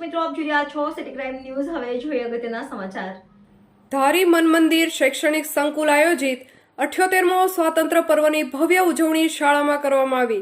મિત્રો, આપ જોઈ રહ્યા છો સિટી ક્રાઇમ ન્યૂઝ હવે જોઈએ અગત્યના સમાચાર. ધારી મન મંદિર શૈક્ષણિક સંકુલ આયોજિત અઠ્યોતેરમો સ્વાતંત્ર્ય પર્વની ભવ્ય ઉજવણી શાળામાં કરવામાં આવી,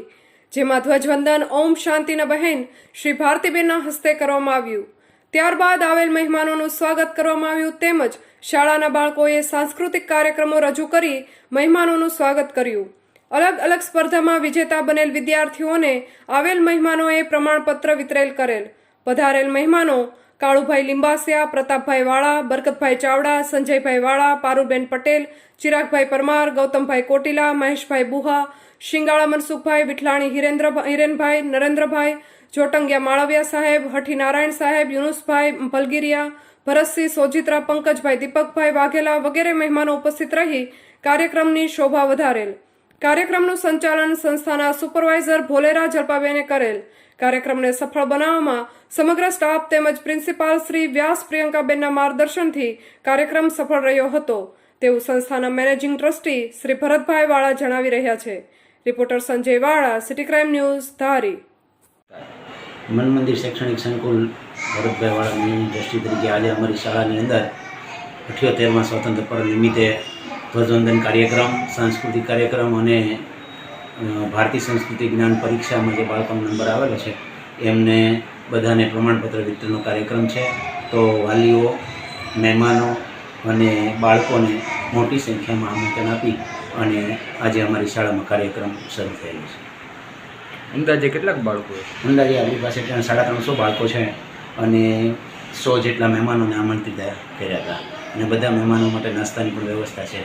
જેમાં ધ્વજવંદન, ઓમ શાંતિના બહેન શ્રી ભારતીબેનના હસ્તે કરવામાં આવ્યું. ત્યારબાદ આવેલ મહેમાનોનું સ્વાગત કરવામાં આવ્યું તેમજ શાળાના બાળકોએ સાંસ્કૃતિક કાર્યક્રમો રજૂ કરી મહેમાનોનું સ્વાગત કર્યું. અલગ અલગ સ્પર્ધામાં વિજેતા બનેલ વિદ્યાર્થીઓને આવેલ મહેમાનોએ પ્રમાણપત્ર વિતરેલ કરેલ. પધારેલ મહેમાનો કાળુભાઈ લિંબાસિયા, પ્રતાપભાઈ વાળા, બરકતભાઈ ચાવડા, સંજયભાઈ વાળા પારુબેન પટેલ, ચિરાગભાઈ પરમાર, ગૌતમભાઈ કોટીલા, મહેશભાઈ બુહા, શિંગાળા મનસુખભાઈ, વિઠલાણી હિરેન્દ્ર, હિરેનભાઈ, નરેન્દ્રભાઈ, જોટંગિયા માળવિયા સાહેબ, હઠી નારાયણ સાહેબ, યુનુસભાઈ ભલગીરિયા, ભરતસિંહ સોજિત્રા, પંકજભાઈ દીપકભાઈ વાઘેલા વગેરે મહેમાનો ઉપસ્થિત રહી કાર્યક્રમની શોભા વધારેલ. કાર્યક્રમનું સંચાલન સંસ્થાના સુપરવાઇઝર ભોલેરા જલપાબેને કરેલ. કાર્યક્રમને સફળ બનાવવામાં સમગ્ર સ્ટાફ તેમજ પ્રિન્સિપાલ શ્રી વ્યાસ પ્રિયંકાબેનના માર્ગદર્શનથી કાર્યક્રમ સફળ રહ્યો હતો. તેવું સંસ્થાના મેનેજિંગ ટ્રસ્ટી શ્રી ભરતભાઈ વાળા જણાવી રહ્યા છે. રિપોર્ટર સંજય વાળા, સિટી ક્રાઇમ ન્યૂઝ, ધારી. મન શૈક્ષણિક સંકુલ ભરતભાઈ વાળા મેનેજિંગ ટ્રસ્ટી તરીકે આજે અમારી શાળાની અંદર અઠ્યોતેરમાં સ્વતંત્ર પર નિમિત્તે ધ્વજવંદન કાર્યક્રમ સાંસ્કૃતિક કાર્યક્રમ અને ભારતીય સંસ્કૃતિ જ્ઞાન પરીક્ષામાં જે બાળકોનો નંબર આવેલો છે એમને બધાને પ્રમાણપત્ર વિતરણનો કાર્યક્રમ છે. તો વાલીઓ મહેમાનો અને બાળકોને મોટી સંખ્યામાં આમંત્રણ આપી અને આજે અમારી શાળામાં કાર્યક્રમ શરૂ થયેલો છે. અંદાજે કેટલાક બાળકો અંદાજે આપણી પાસે ત્યાં સાડા ત્રણસો બાળકો છે અને સો જેટલા મહેમાનોને આમંત્રિત કર્યા હતા. અને બધા મહેમાનો માટે નાસ્તાની પણ વ્યવસ્થા છે.